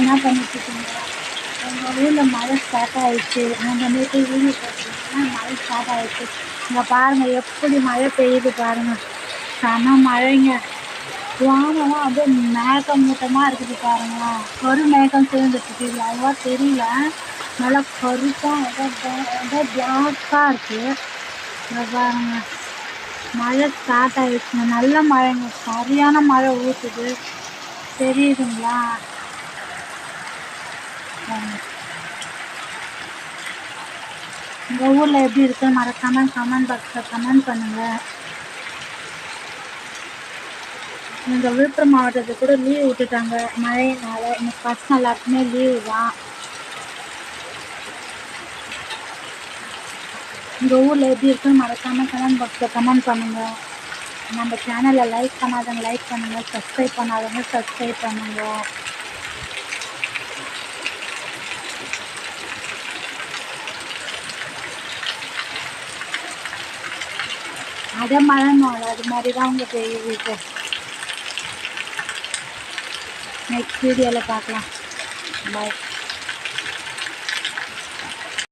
என்ன பண்ணிட்டுருக்கீங்க? எங்கள் ஊரில் மழை ஸ்டார்ட் ஆகிடுச்சு நாங்கள் நேற்று வீடியோ போட்டுருக்கோம் மழை ஸ்டார்ட் ஆகிடுச்சு இங்கே பாருங்கள் எப்படி மழை பெய்யுது பாருங்கள் செம மழைங்க. வானம்லாம் அப்படியே மேகமூட்டமாக இருக்குது பாருங்களேன் கரு மேகம் சேர்ந்துட்டு இல்லை அவ்வளோவா தெரியல. நல்லா கருப்பாக ஏதோ பிளாக்காக இருக்குது இங்கே பாருங்க. மழை ஸ்டார்ட் ஆகிடுச்சுங்க நல்ல மழைங்க. சரியான மழை ஊற்றுது தெரியுதுங்களா? உங்கள் ஊரில் எப்படி இருக்கு? மறக்காமல் கமெண்ட் பாக்ஸில் கமெண்ட் பண்ணுங்கள் இந்த விழுப்புரம் மாவட்டத்துக்கு கூட லீவ் விட்டுட்டாங்க. மழையினால் இன்னைக்கு பசங்க எல்லாருக்குமே லீவு தான். உங்கள் ஊரில் எப்படி இருக்குன்னு மறக்காமல் கமெண்ட் பாக்ஸில் கமெண்ட் பண்ணுங்கள் நம்ம சேனலை லைக் பண்ணாதவங்க லைக் பண்ணுங்கள் சப்ஸ்கிரைப் பண்ணாதவங்க சப்ஸ்கிரைப் பண்ணுங்கள் அதே மழை அது மாதிரி தான் உங்க பெரிய வீட்டு நெக்ஸ்ட் வீடியோவில் பார்க்கலாம். பாய்